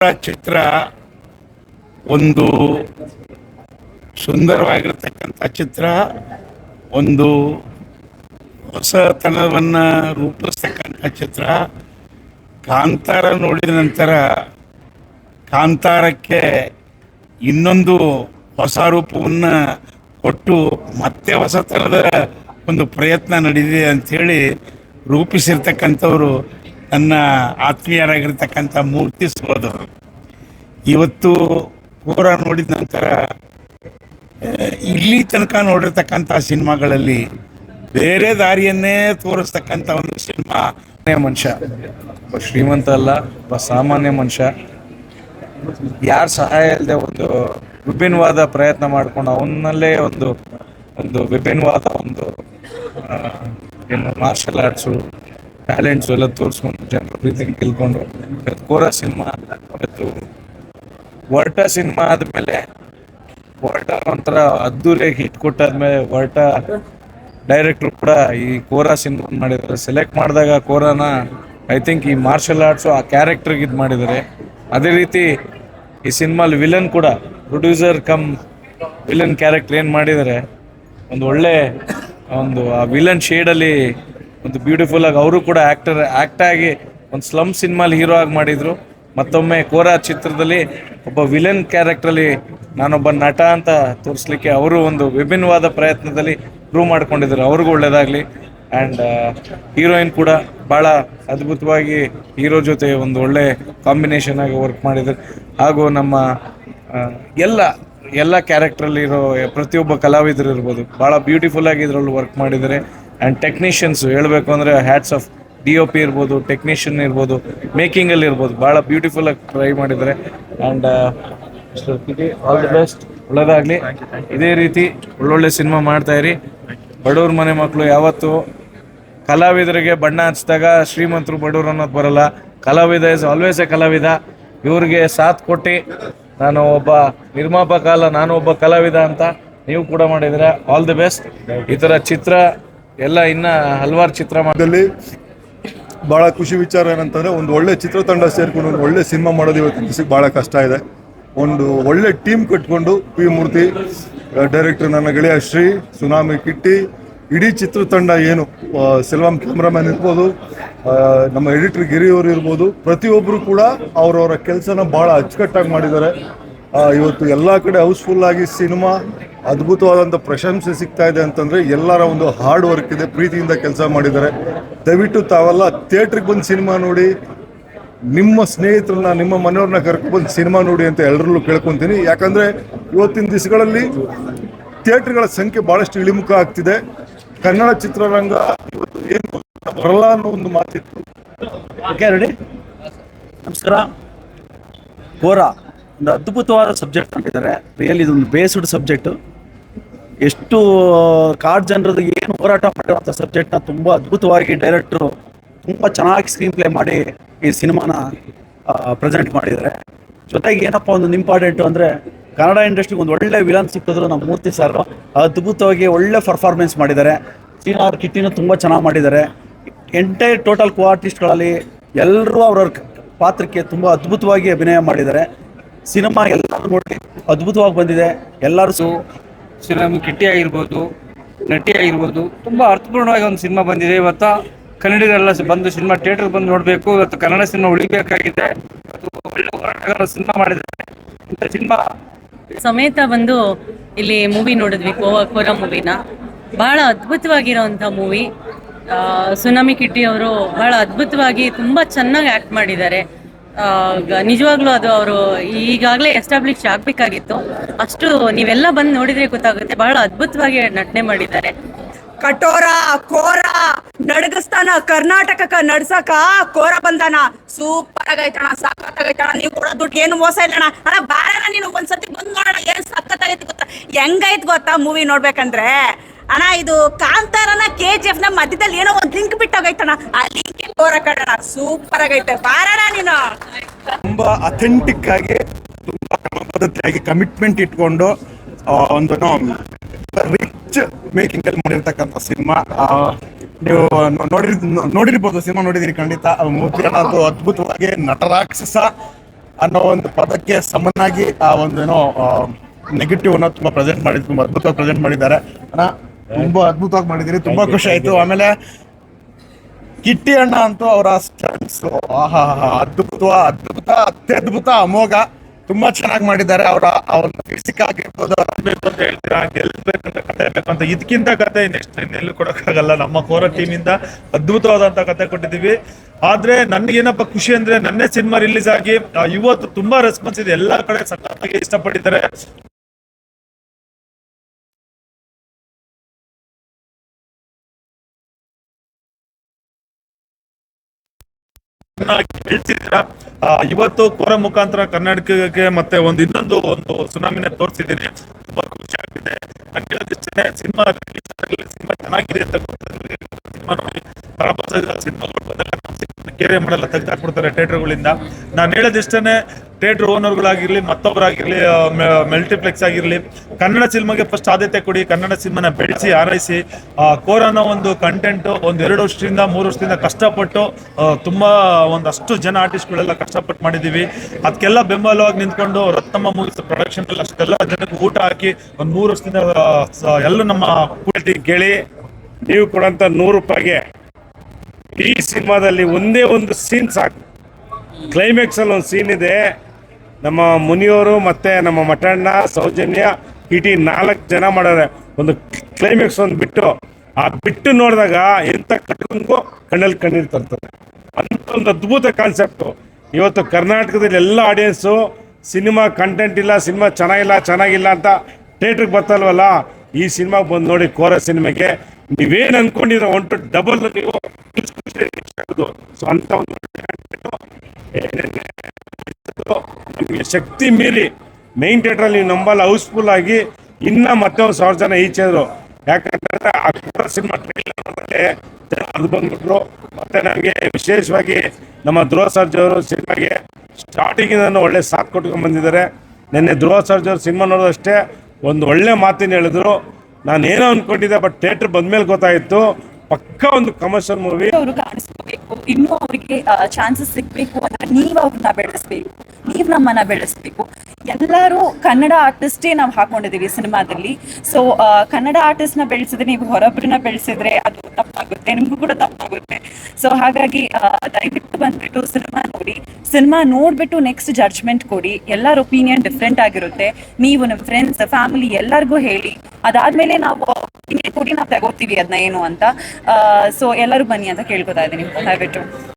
ಚಿತ್ರ ಒಂದು ಸುಂದರವಾಗಿರ್ತಕ್ಕಂಥ ಚಿತ್ರ, ಒಂದು ಹೊಸತನವನ್ನು ರೂಪಿಸ್ತಕ್ಕಂಥ ಚಿತ್ರ. ಕಾಂತಾರ ನೋಡಿದ ನಂತರ ಕಾಂತಾರಕ್ಕೆ ಇನ್ನೊಂದು ಹೊಸ ರೂಪವನ್ನು ಕೊಟ್ಟು ಮತ್ತೆ ಹೊಸತನದ ಒಂದು ಪ್ರಯತ್ನ ನಡೆದಿದೆ ಅಂಥೇಳಿ ರೂಪಿಸಿರ್ತಕ್ಕಂಥವ್ರು ನನ್ನ ಆತ್ಮೀಯರಾಗಿರ್ತಕ್ಕಂಥ ಮೂರ್ತಿ ಸಹೋದರರು. ಇವತ್ತು ಪೂರ ನೋಡಿದ ನಂತರ ಇಲ್ಲಿ ತನಕ ನೋಡಿರ್ತಕ್ಕಂಥ ಸಿನಿಮಾಗಳಲ್ಲಿ ಬೇರೆ ದಾರಿಯನ್ನೇ ತೋರಿಸ್ತಕ್ಕಂಥ ಒಂದು ಸಿನಿಮಾ ಮನುಷ್ಯ. ಒಬ್ಬ ಶ್ರೀಮಂತ ಅಲ್ಲ, ಒಬ್ಬ ಸಾಮಾನ್ಯ ಮನುಷ್ಯ. ಯಾರ ಸಹಾಯ ಇಲ್ಲದೆ ಒಂದು ವಿಭಿನ್ನವಾದ ಪ್ರಯತ್ನ ಮಾಡ್ಕೊಂಡು ಅವನಲ್ಲೇ ಒಂದು ಒಂದು ವಿಭಿನ್ನವಾದ ಒಂದು ಏನು ಮಾರ್ಷಲ್ ಆರ್ಟ್ಸು ಟ್ಯಾಲೆಂಟ್ಸು ಎಲ್ಲ ತೋರಿಸ್ಕೊಂಡು ಜನರ ಪ್ರೀತಿಗೆ ಗೆಲ್ಕೊಂಡು ಇವತ್ತು ಕೋರ ಸಿನಿಮಾ ಇವತ್ತು ವರ್ಟ ಸಿನಿಮಾ ಆದಮೇಲೆ, ವರ್ಟ ಒಂಥರ ಅದ್ದೂರಿಯಾಗಿ ಹಿಟ್ ಕೊಟ್ಟಾದ್ಮೇಲೆ ವರ್ಟ ಡೈರೆಕ್ಟ್ರು ಕೂಡ ಈ ಕೋರಾ ಸಿನಿಮಾ ಮಾಡಿದ್ದಾರೆ. ಸೆಲೆಕ್ಟ್ ಮಾಡಿದಾಗ ಕೋರಾನ ಐ ಥಿಂಕ್ ಈ ಮಾರ್ಷಲ್ ಆರ್ಟ್ಸು ಆ ಕ್ಯಾರೆಕ್ಟ್ರಿಗೆ ಇದು ಮಾಡಿದ್ದಾರೆ. ಅದೇ ರೀತಿ ಈ ಸಿನಿಮಾಲಿ ವಿಲನ್ ಕೂಡ ಪ್ರೊಡ್ಯೂಸರ್ ಕಮ್ ವಿಲನ್ ಕ್ಯಾರೆಕ್ಟ್ರ್ ಏನು ಮಾಡಿದ್ದಾರೆ? ಒಂದು ಒಳ್ಳೆ, ಒಂದು ಆ ವಿಲನ್ ಶೇಡಲ್ಲಿ ಒಂದು ಬ್ಯೂಟಿಫುಲ್ ಆಗಿ ಅವರು ಕೂಡ ಆ್ಯಕ್ಟರ್ ಆ್ಯಕ್ಟಾಗಿ ಒಂದು ಸ್ಲಮ್ ಸಿನಿಮಾಲಿ ಹೀರೋ ಆಗಿ ಮಾಡಿದರು. ಮತ್ತೊಮ್ಮೆ ಕೋರಾ ಚಿತ್ರದಲ್ಲಿ ಒಬ್ಬ ವಿಲನ್ ಕ್ಯಾರೆಕ್ಟ್ರಲ್ಲಿ ನಾನೊಬ್ಬ ನಟ ಅಂತ ತೋರಿಸ್ಲಿಕ್ಕೆ ಅವರು ಒಂದು ವಿಭಿನ್ನವಾದ ಪ್ರಯತ್ನದಲ್ಲಿ ಪ್ರೂವ್ ಮಾಡ್ಕೊಂಡಿದ್ದಾರೆ ಅವ್ರಿಗೂ ಒಳ್ಳೆಯದಾಗಲಿ ಆ್ಯಂಡ್ ಹೀರೋಯಿನ್ ಕೂಡ ಭಾಳ ಅದ್ಭುತವಾಗಿ ಹೀರೋ ಜೊತೆ ಒಂದು ಒಳ್ಳೆ ಕಾಂಬಿನೇಷನ್ ಆಗಿ ವರ್ಕ್ ಮಾಡಿದ್ರು. ಹಾಗೂ ನಮ್ಮ ಎಲ್ಲ ಎಲ್ಲ ಕ್ಯಾರೆಕ್ಟ್ರಲ್ಲಿರೋ ಪ್ರತಿಯೊಬ್ಬ ಕಲಾವಿದರು ಇರ್ಬೋದು. ಭಾಳ ಬ್ಯೂಟಿಫುಲ್ಲಾಗಿ ಇದರಲ್ಲಿ ವರ್ಕ್ ಮಾಡಿದ್ದಾರೆ. ಆ್ಯಂಡ್ ಟೆಕ್ನಿಷಿಯನ್ಸ್ ಹೇಳಬೇಕು ಅಂದರೆ hats off D O P ಇರ್ಬೋದು ಟೆಕ್ನಿಷಿಯನ್ ಇರ್ಬೋದು ಮೇಕಿಂಗಲ್ಲಿ ಇರ್ಬೋದು. ಭಾಳ ಬ್ಯೂಟಿಫುಲ್ ಆಗಿ ಟ್ರೈ ಮಾಡಿದ್ದಾರೆ. ಆ್ಯಂಡ್ ಆಲ್ ದಿ ಬೆಸ್ಟ್ ಒಳ್ಳೆಯದಾಗಲಿ ಇದೇ ರೀತಿ ಒಳ್ಳೊಳ್ಳೆ ಸಿನಿಮಾ ಇರಿ. ಬಡವ್ರ ಮನೆ ಮಕ್ಕಳು ಯಾವತ್ತು ಕಲಾವಿದರಿಗೆ ಬಣ್ಣ ಹಚ್ಚಿದಾಗ ಶ್ರೀಮಂತರು ಬಡವರು ಅನ್ನೋದು ಬರಲ್ಲ. ಕಲಾವಿದ ಇಸ್ ಆಲ್ವೇಸ್ ಎ ಕಲಾವಿದ. ಇವ್ರಿಗೆ ಸಾಥ್ ಕೊಟ್ಟು ನಾನು ಒಬ್ಬ ನಿರ್ಮಾಪಕ ಅಲ್ಲ, ನಾನು ಒಬ್ಬ ಕಲಾವಿದ ಅಂತ ನೀವು ಕೂಡ ಮಾಡಿದರೆ ಆಲ್ ದಿ ಬೆಸ್ಟ್ ಈ ಥರ ಚಿತ್ರ ಎಲ್ಲ ಇನ್ನ ಹಲವಾರು ಚಿತ್ರ ಮಾಡಿ ದಲ್ಲಿ ಭಾಳ ಖುಷಿ ವಿಚಾರ ಏನಂತಂದ್ರೆ ಒಂದು ಒಳ್ಳೆ ಚಿತ್ರತಂಡ ಸೇರ್ಕೊಂಡು ಒಂದು ಒಳ್ಳೆ ಸಿನಿಮಾ ಮಾಡೋದು ಇವತ್ತಿನ ದಿವಸಕ್ಕೆ ಭಾಳ ಕಷ್ಟ ಇದೆ. ಒಂದು ಒಳ್ಳೆ ಟೀಮ್ ಕಟ್ಕೊಂಡು ಪಿ ಮೂರ್ತಿ ಡೈರೆಕ್ಟರ್ ನನ್ನ ಗೆಳೆಯ ಶ್ರೀ ಸುನಾಮಿ ಕಿಟ್ಟಿ, ಇಡೀ ಚಿತ್ರತಂಡ ಏನು ಸೆಲ್ವಂ ಕ್ಯಾಮ್ರಾಮನ್ ಇರ್ಬೋದು ನಮ್ಮ ಎಡಿಟರ್ ಗಿರಿಯವರು ಇರ್ಬೋದು ಪ್ರತಿಯೊಬ್ಬರು ಕೂಡ ಅವರವರ ಕೆಲಸನ ಭಾಳ ಅಚ್ಚುಕಟ್ಟಾಗಿ ಮಾಡಿದ್ದಾರೆ. ಇವತ್ತು ಎಲ್ಲ ಕಡೆ ಹೌಸ್ಫುಲ್ ಆಗಿ ಸಿನಿಮಾ ಅದ್ಭುತವಾದಂಥ ಪ್ರಶಂಸೆ ಸಿಗ್ತಾ ಇದೆ ಅಂತಂದರೆ ಎಲ್ಲರ ಒಂದು ಹಾರ್ಡ್ ವರ್ಕ್ ಇದೆ, ಪ್ರೀತಿಯಿಂದ ಕೆಲಸ ಮಾಡಿದ್ದಾರೆ. ದಯವಿಟ್ಟು ತಾವೆಲ್ಲ ಥಿಯೇಟ್ರಿಗೆ ಬಂದು ಸಿನಿಮಾ ನೋಡಿ, ನಿಮ್ಮ ಸ್ನೇಹಿತರನ್ನ, ನಿಮ್ಮ ಮನೆಯವ್ರನ್ನ ಕರ್ಕೊಂಡ್ಬಂದು ಸಿನಿಮಾ ನೋಡಿ ಅಂತ ಎಲ್ಲರಲ್ಲೂ ಕೇಳ್ಕೊತೀನಿ. ಯಾಕಂದರೆ ಇವತ್ತಿನ ದಿವಸಗಳಲ್ಲಿ ಥಿಯೇಟ್ರ್ಗಳ ಸಂಖ್ಯೆ ಭಾಳಷ್ಟು ಇಳಿಮುಖ ಆಗ್ತಿದೆ. ಕನ್ನಡ ಚಿತ್ರರಂಗ ಇವತ್ತು ಏನು ಬರಲ್ಲ ಅನ್ನೋ ಒಂದು ಮಾತಿತ್ತು. ಓಕೆ ರೆಡಿ ನಮಸ್ಕಾರ. ಗೋರಾ ಒಂದು ಅದ್ಭುತವಾದ ಸಬ್ಜೆಕ್ಟ್ ಮಾಡಿದ್ದಾರೆ ರಿಯಲ್ ಇದೊಂದು ಬೇಸ್ಡ್ ಸಬ್ಜೆಕ್ಟು. ಎಷ್ಟು ಕಾಡು ಜನರದ್ದು ಏನು ಹೋರಾಟ ಮಾಡಿರುವಂಥ ಸಬ್ಜೆಕ್ಟ್ನ ತುಂಬ ಅದ್ಭುತವಾಗಿ ಡೈರೆಕ್ಟ್ರು ತುಂಬ ಚೆನ್ನಾಗಿ ಸ್ಕ್ರೀನ್ ಪ್ಲೇ ಮಾಡಿ ಈ ಸಿನಿಮಾನ ಪ್ರೆಸೆಂಟ್ ಮಾಡಿದ್ದಾರೆ. ಜೊತೆಗೆ ಏನಪ್ಪ ಒಂದು ಇಂಪಾರ್ಟೆಂಟು ಅಂದರೆ ಕನ್ನಡ ಇಂಡಸ್ಟ್ರಿಗೆ ಒಂದು ಒಳ್ಳೆ ವಿಲನ್ ಸಿಕ್ಕಿದ್ರು ನಮ್ಮ ಮೂರ್ತಿ ಸರ್ ಅದ್ಭುತವಾಗಿ ಒಳ್ಳೆ ಪರ್ಫಾರ್ಮೆನ್ಸ್ ಮಾಡಿದ್ದಾರೆ. ಸೀನಾ ಅವ್ರ ಕಿಟ್ಟಿನೂ ತುಂಬ ಚೆನ್ನಾಗಿ ಮಾಡಿದ್ದಾರೆ. ಎಂಟೈರ್ ಟೋಟಲ್ ಕೋ ಆರ್ಟಿಸ್ಟ್ಗಳಲ್ಲಿ ಎಲ್ಲರೂ ಅವ್ರವ್ರ ಪಾತ್ರಕ್ಕೆ ತುಂಬ ಅದ್ಭುತವಾಗಿ ಅಭಿನಯ ಮಾಡಿದ್ದಾರೆ. ಸಿನಿಮಾ ಎಲ್ಲರೂ ನೋಡಿ ಅದ್ಭುತವಾಗಿ ಬಂದಿದೆ. ಎಲ್ಲರೂ ಸು ಸಿನಿಮಾ ಕಿಟ್ಟಿ ಆಗಿರ್ಬೋದು ನಟಿ ಆಗಿರ್ಬೋದು ತುಂಬ ಅರ್ಥಪೂರ್ಣವಾಗಿ ಒಂದು ಸಿನಿಮಾ ಬಂದಿದೆ. ಇವತ್ತು ಕನ್ನಡಿಗರೆಲ್ಲ ಬಂದು ಸಿನಿಮಾ ಥಿಯೇಟರ್ ಬಂದು ನೋಡಬೇಕು. ಇವತ್ತು ಕನ್ನಡ ಸಿನಿಮಾ ಉಳಿಬೇಕಾಗಿದೆ. ಒಳ್ಳೆ ಹೋರಾಟಗಾರರು ಸಿನಿಮಾ ಮಾಡಿದ್ದಾರೆ. ಇಂಥ ಸಿನಿಮಾ ಸಮೇತ ಬಂದು ಇಲ್ಲಿ ಮೂವಿ ನೋಡಿದ್ವಿ ಕೋವಾ ಕೋರಾ ಮೂವಿನ ಬಹಳ ಅದ್ಭುತವಾಗಿರೋಂಥ ಮೂವಿ ಸುನಾಮಿ ಕಿಟ್ಟಿ ಅವರು ಬಹಳ ಅದ್ಭುತವಾಗಿ ತುಂಬ ಚೆನ್ನಾಗಿ ಆ್ಯಕ್ಟ್ ಮಾಡಿದ್ದಾರೆ. ನಿಜವಾಗ್ಲೂ ಅದು ಅವರು ಈಗಾಗಲೇ ಎಸ್ಟಾಬ್ಲಿಷ್ ಆಗಬೇಕಾಗಿತ್ತು. ಅಷ್ಟು ನೀವೆಲ್ಲ ಬಂದು ನೋಡಿದ್ರೆ ಗೊತ್ತಾಗುತ್ತೆ, ಬಹಳ ಅದ್ಭುತವಾಗಿ ನಟನೆ ಮಾಡಿದ್ದಾರೆ. ಕಠೋರ ಕೋರ ನಡಗಸ್ತಾನ, ಕರ್ನಾಟಕಕ್ಕ ನಡ್ಸಕ ಕೋರ ಬಂದಾನ ಸೂಪರ್ ಆಗೈತಣ ಸಖತ್ತಾಗೈತಣ ನೀವು ಕೂಡ ದುಡ್ಡು ಏನು ಮೋಸ ಇಲ್ಲಣ ಅಣ್ಣ ಬಾರಣ ನೀನು ಒಂದ್ಸತಿ ಬಂದ್ ನೋಡೋಣ, ಏನ್ ಸಖತ್ತಾಗೈತಿ ಗೊತ್ತಾ? ಹೆಂಗೈತ್ ಗೊತ್ತಾ ಮೂವಿ ನೋಡ್ಬೇಕಂದ್ರೆ? ಅಣ್ಣ, ಇದು ಕಾಂತಾರನ ಕೆ ಜಿ ಎಫ್ನ ಮಧ್ಯದಲ್ಲಿ ಏನೋ ಒಂದು ಲಿಂಕ್ ಬಿಟ್ಟೋಗೈತಣ ಆ ಲಿಂಕ್ ಕೋರ ಕಡಣ ಸೂಪರ್ ಆಗೈತೆ. ಬಾರಣ ನೀನು. ತುಂಬಾ ಅಥೆಂಟಿಕ್ ಆಗಿ, ತುಂಬಾ ಕ್ರಮಬದ್ಧತೆಯಾಗಿ ಕಮಿಟ್ಮೆಂಟ್ ಇಟ್ಕೊಂಡು ಒಂದು ರಿಚ್ ಮೇಕಿಂಗ್ ಅಲ್ಲಿ ಮಾಡಿರ್ತಕ್ಕಂಥ ಸಿನಿಮಾ. ನೀವು ನೋಡಿ ನೋಡಿರ್ ನೋಡಿರ್ಬೋದು, ಸಿನಿಮಾ ನೋಡಿದಿರಿ ಖಂಡಿತ. ಮೂರ್ತಿ ಅದು ಅದ್ಭುತವಾಗಿ ನಟರಾಕ್ಷಸ ಅನ್ನೋ ಒಂದು ಪದಕ್ಕೆ ಸಮನಾಗಿ ಆ ಒಂದು ಏನೋ ನೆಗೆಟಿವ್ ಅನ್ನೋ ತುಂಬಾ ಪ್ರೆಸೆಂಟ್ ಮಾಡಿದ್ರು ತುಂಬಾ ಅದ್ಭುತವಾಗಿ ಪ್ರೆಸೆಂಟ್ ಮಾಡಿದ್ದಾರೆ. ತುಂಬಾ ಅದ್ಭುತವಾಗಿ ಮಾಡಿದಿರಿ ತುಂಬಾ ಖುಷಿ ಆಯ್ತು. ಆಮೇಲೆ ಕಿಟ್ಟಿ ಅಣ್ಣ ಅಂತೂ ಅವರ ಸ್ಟಂಟ್ಸ್ ಆಹಾ ಅದ್ಭುತ ಅದ್ಭುತ ಅತ್ಯದ್ಭುತ ಅಮೋಘ. ತುಂಬಾ ಚೆನ್ನಾಗಿ ಮಾಡಿದ್ದಾರೆ. ಅವರ ಅವ್ರ ಫಿಸಿಕ್ ಆಗಿರ್ಬೋದು ಬೇಕು ಅಂತ ಹೇಳ್ತೀರಾ ಗೆಲ್ಬೇಕಂತ ಕತೆ ಅಂತ ಇದಕ್ಕಿಂತ ಕತೆ ನೆಕ್ಸ್ಟ್ ಎಲ್ಲೂ ಕೊಡಕ್ಕಾಗಲ್ಲ. ನಮ್ಮ ಕೋರ ಟೀಮ್ ಇಂದ ಅದ್ಭುತವಾದಂತ ಕತೆ ಕೊಟ್ಟಿದೀವಿ ಆದ್ರೆ ನನ್ಗೇನಪ್ಪ ಖುಷಿ ಅಂದ್ರೆ ನನ್ನೇ ಸಿನಿಮಾ ರಿಲೀಸ್ ಆಗಿ ಇವತ್ತು ತುಂಬಾ ರೆಸ್ಪಾನ್ಸ್ ಇದೆ. ಎಲ್ಲಾ ಕಡೆ ಸಖತ್ತಾಗಿ ಇಷ್ಟಪಟ್ಟಿದ್ದಾರೆ. ಬೆಳೆಸಿದ್ದೀರಾ ಇವತ್ತು ಕೋರ ಮುಖಾಂತರ ಕರ್ನಾಟಕಕ್ಕೆ ಮತ್ತೆ ಒಂದು ಇನ್ನೊಂದು ಒಂದು ಸುನಾಮಿನ ತೋರಿಸಿದ್ದೀನಿ. ತುಂಬಾ ಖುಷಿ ಆಗಿದೆ. ನಾನು ಸಿನಿಮಾ ಸಿನಿಮಾ ಚೆನ್ನಾಗಿದೆ ಅಂತ ಸಿನಿಮಾ ನೋಡಿ ಕೇರೆ ಮಾಡಲ್ಲ ತೆಗೆದಾಕ್ಬಿಡ್ತಾರೆ ಥಿಯೇಟರ್ಗಳಿಂದ ನಾನು ಹೇಳೋದಿಷ್ಟೇ ಥಿಯೇಟರ್ ಓನರ್ಗಳಾಗಿರಲಿ ಮತ್ತೊಬ್ಬರಾಗಿರಲಿ ಮಲ್ಟಿಪ್ಲೆಕ್ಸ್ ಆಗಿರಲಿ, ಕನ್ನಡ ಸಿನಿಮಾಗೆ ಫಸ್ಟ್ ಆದ್ಯತೆ ಕೊಡಿ, ಕನ್ನಡ ಸಿನಿಮಾನ ಬೆಳೆಸಿ ಆರೈಸಿ ಕೋರೋನಾ ಒಂದು ಕಂಟೆಂಟ್ ಒಂದು ಎರಡು ವರ್ಷದಿಂದ, ಮೂರು ವರ್ಷದಿಂದ ಕಷ್ಟಪಟ್ಟು ತುಂಬ ಒಂದಷ್ಟು ಜನ ಆರ್ಟಿಸ್ಟ್ಗಳೆಲ್ಲ ಕಷ್ಟಪಟ್ಟು ಮಾಡಿದೀವಿ. ಅದಕ್ಕೆಲ್ಲ ಬೆಂಬಲವಾಗಿ ನಿಂತ್ಕೊಂಡು ರತ್ನಮ್ಮ ಮೂವೀಸ್ ಪ್ರೊಡಕ್ಷನ್ ಅಷ್ಟೆಲ್ಲ ಜನಕ್ಕೆ ಊಟ ಹಾಕಿ ಒಂದು ಮೂರು ವರ್ಷದಿಂದ ಎಲ್ಲ ನಮ್ಮ ಕೂಟಿ ಕೇಳಿ. ನೀವು ಕೊಡಂತ ನೂರು ರೂಪಾಯಿಗೆ ಈ ಸಿನಿಮಾದಲ್ಲಿ ಒಂದೇ ಒಂದು ಸೀನ್ ಸಾಕು. ಕ್ಲೈಮ್ಯಾಕ್ಸ್ ಅಲ್ಲಿ ಒಂದು ಸೀನ್ ಇದೆ. ನಮ್ಮ ಮುನಿಯವರು ಮತ್ತೆ ನಮ್ಮ ಮಠಣ್ಣ ಸೌಜನ್ಯ ಇಟಿ ನಾಲ್ಕು ಜನ ಮಾಡೋರೆ ಒಂದು ಕ್ಲೈಮ್ಯಾಕ್ಸ್ ಒಂದು ಬಿಟ್ಟು, ಆ ಬಿಟ್ಟು ನೋಡಿದಾಗ ಎಂತ ಕಟ್ಕೊಂಡ್ಗೂ ಕಣ್ಣಲ್ಲಿ ಕಣ್ಣೀರು ತರ್ತದೆ. ಅಂತ ಒಂದು ಅದ್ಭುತ ಕಾನ್ಸೆಪ್ಟು ಇವತ್ತು ಕರ್ನಾಟಕದಲ್ಲಿ ಎಲ್ಲ ಆಡಿಯನ್ಸು ಸಿನಿಮಾ ಕಂಟೆಂಟ್ ಇಲ್ಲ ಸಿನಿಮಾ ಚೆನ್ನಾಗಿಲ್ಲ ಚೆನ್ನಾಗಿಲ್ಲ ಅಂತ ಥಿಯೇಟ್ರಿಗೆ ಬರ್ತಲ್ವಲ್ಲ ಈ ಸಿನಿಮಾಗೆ ಬಂದು ನೋಡಿ ಕೋರ ಸಿನಿಮಾಗೆ ನೀವೇನು ಅನ್ಕೊಂಡಿರೋ ಒಂಟು ಡಬಲ್ ನೀವು. ಸೊ ಅಂತ ಒಂದು ಶಕ್ತಿ ಮೀರಿ ಮೈನ್ ಥಿಯೇಟ್ರಲ್ಲಿ ನೀವು ನಂಬಲ್ಲ ಹೌಸ್ಫುಲ್ ಆಗಿ ಇನ್ನ ಮತ್ತೆ ಒಂದು ಸಾವಿರ ಜನ ಈಚೆದ್ರು ಯಾಕಂತಂದ್ರೆ ಕೋರ ಸಿನಿಮಾ ಟ್ರೈಲರ್ ಅದು ಬಂದ್ಬಿಟ್ರು. ಮತ್ತೆ ನನಗೆ ವಿಶೇಷವಾಗಿ ನಮ್ಮ ಧ್ರುವ ಸರ್ಜ್ ಅವರು ಸಿನಿಮಾಗೆ ಸ್ಟಾರ್ಟಿಂಗಿಂದ ಒಳ್ಳೆ ಸಾಥ್ ಕೊಟ್ಕೊಂಡ್ ಬಂದಿದ್ದಾರೆ. ನಿನ್ನೆ ಧ್ರುವ ಸರ್ಜ್ ಅವರು ಸಿನಿಮಾ ನೋಡೋದಷ್ಟೇ ಒಂದು ಒಳ್ಳೆ ಮಾತಿನ ಹೇಳಿದ್ರು. ನಾನು ಏನೋ ಅನ್ಕೊಂಡಿದ್ದೆ ಬಟ್ ಥಿಯೇಟ್ರ್ ಬಂದಮೇಲೆ ಗೊತ್ತಾಯಿತು. ಪಕ್ಕ ಒಂದು ಕಮರ್ಷಿಯಲ್ ಮೂವಿ ಅವರು ಕಾಣಿಸ್ಕೋಬೇಕು ಇನ್ನೂ ಅವರಿಗೆ ಚಾನ್ಸಸ್ ಸಿಗ್ಬೇಕು ಅಂದ್ರೆ ನೀವು ಅವ್ರನ್ನ ಬೆಳೆಸ್ಬೇಕು. ನೀವು ನಮ್ಮನ್ನ ಬೆಳೆಸ್ಬೇಕು. ಎಲ್ಲರೂ ಕನ್ನಡ ಆರ್ಟಿಸ್ಟೇ ನಾವು ಹಾಕೊಂಡಿದೀವಿ ಸಿನಿಮಾದಲ್ಲಿ. ಸೊ ಕನ್ನಡ ಆರ್ಟಿಸ್ಟ್ನ ಬೆಳೆಸಿದ್ರೆ ನೀವು ಹೊರೊಬ್ಬರನ್ನ ಬೆಳೆಸಿದ್ರೆ ಅದು ತಪ್ಪಾಗುತ್ತೆ, ನಿಮಗೂ ಕೂಡ ತಪ್ಪಾಗುತ್ತೆ. ಸೊ ಹಾಗಾಗಿ ದಯವಿಟ್ಟು ಬಂದ್ಬಿಟ್ಟು ಸಿನಿಮಾ ನೋಡಿ. ಸಿನಿಮಾ ನೋಡ್ಬಿಟ್ಟು ನೆಕ್ಸ್ಟ್ ಜಡ್ಜ್ಮೆಂಟ್ ಕೊಡಿ. ಎಲ್ಲರ ಒಪಿನಿಯನ್ ಡಿಫ್ರೆಂಟ್ ಆಗಿರುತ್ತೆ. ನೀವು ನಿಮ್ಮ ಫ್ರೆಂಡ್ಸ್ ಫ್ಯಾಮಿಲಿ ಎಲ್ಲರಿಗೂ ಹೇಳಿ. ಅದಾದ್ಮೇಲೆ ನಾವು ಒಪಿನಿಯನ್ ಕೊಡಿ, ನಾವು ತಗೋತೀವಿ ಅದನ್ನ ಏನು ಅಂತ. ಸೊ ಎಲ್ಲರೂ ಬನ್ನಿ ಅಂತ ಕೇಳ್ಕೊತಾ ಇದ್ದೀನಿ. ದಯವಿಟ್ಟು